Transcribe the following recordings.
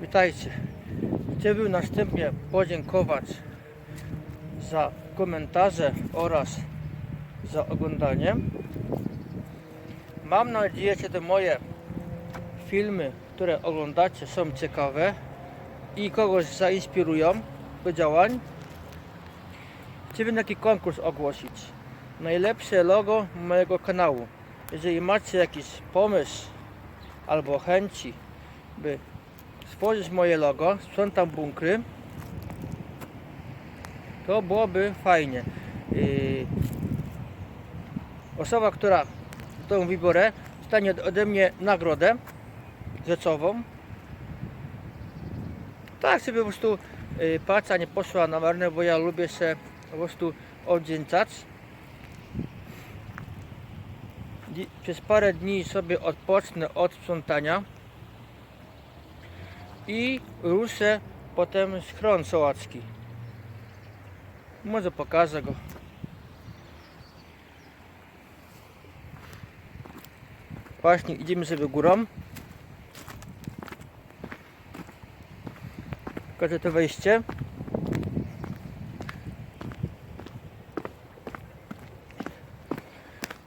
Witajcie. Chciałbym następnie podziękować za komentarze oraz za oglądanie. Mam nadzieję, że te moje filmy, które oglądacie są ciekawe i kogoś zainspirują do działań. Chciałbym taki konkurs ogłosić. Najlepsze logo mojego kanału. Jeżeli macie jakiś pomysł albo chęci, by stworzyć moje logo, sprzątam bunkry, to byłoby fajnie. Osoba, która tą wybiorę, dostanie ode- mnie nagrodę rzeczową. Tak sobie po prostu yy, nie poszła na marne, bo ja lubię się po prostu oddzięczać. Dzi- Przez parę dni sobie odpocznę od sprzątania i ruszę potem schron sołacki. Może pokażę go. Właśnie idziemy sobie górą. Pokażę to wejście.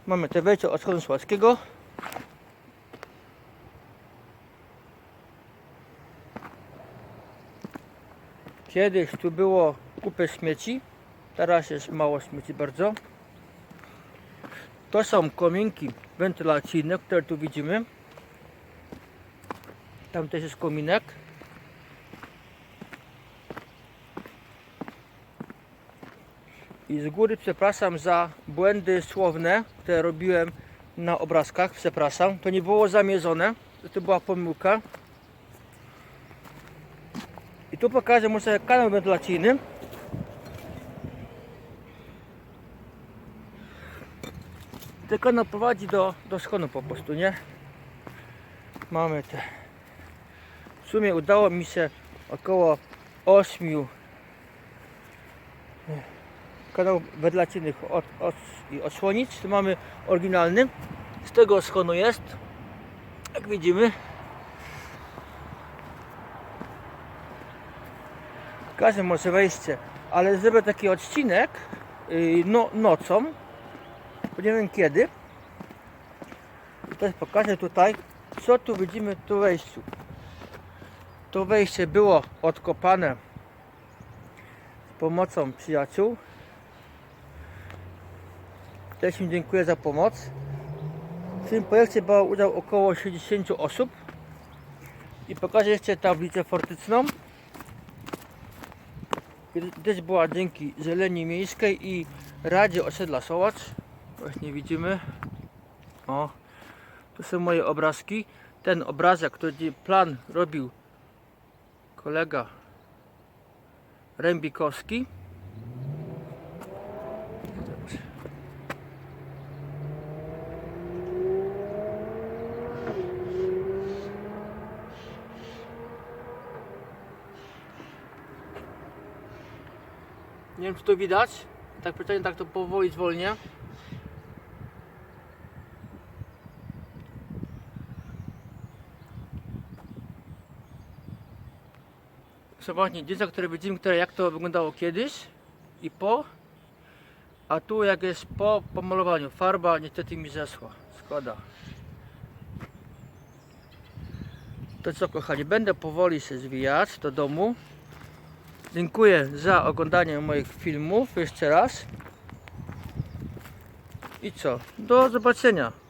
Mamy te wejście od schronu sołackiego. Kiedyś tu było kupę śmieci, teraz jest mało śmieci bardzo. To są kominki wentylacyjne, które tu widzimy. Tam też jest kominek. I z góry przepraszam za błędy słowne, które robiłem na obrazkach. Przepraszam, to nie było zamierzone, to była pomyłka. Tu pokażę może kanał wentylacyjny. Ten kanał prowadzi do, do schonu po prostu, nie? Mamy te. W sumie udało mi się około 8 kanałów wentylacyjnych od, od, odsłonić. Tu mamy oryginalny. Z tego schonu jest. Jak widzimy. Każdy może wejście, ale zrobię taki odcinek yy, no, nocą, nie wiem kiedy. I też pokażę tutaj, co tu widzimy tu wejściu. To wejście było odkopane z pomocą przyjaciół. Też im dziękuję za pomoc. W tym projekcie brał udział około 60 osób. I pokażę jeszcze tablicę fortyczną. Też była dzięki Zieleni Miejskiej i Radzie Osiedla Sołacz. Właśnie widzimy. O, tu są moje obrazki. Ten obrazek, który plan robił kolega Rębikowski. Nie wiem czy to widać. Tak pytanie, tak to powoli zwolnię. Właśnie zdjęcia, które widzimy, które jak to wyglądało kiedyś i po. A tu jak jest po pomalowaniu. Farba niestety mi zeszła. Szkoda. To co kochani, będę powoli się zwijać do domu. Dziękuję za oglądanie moich filmów jeszcze raz. I co? Do zobaczenia.